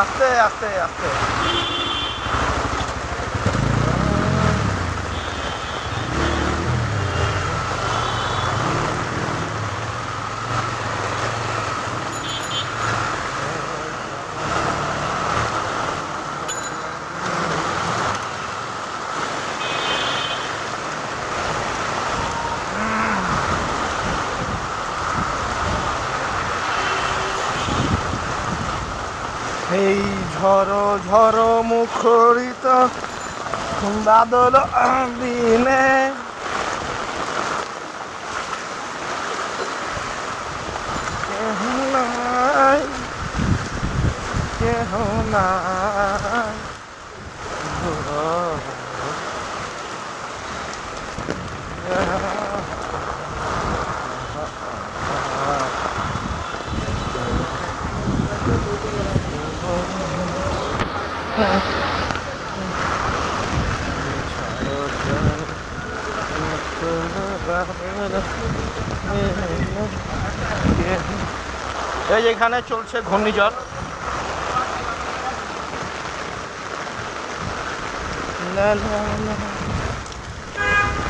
আস্তে আস্তে আস্তে। এই ঝড়ো ঝড়ো মুখরিত বাদল দিনে নাই এই যে এখানে চলছে ঘূর্ণিঝড়।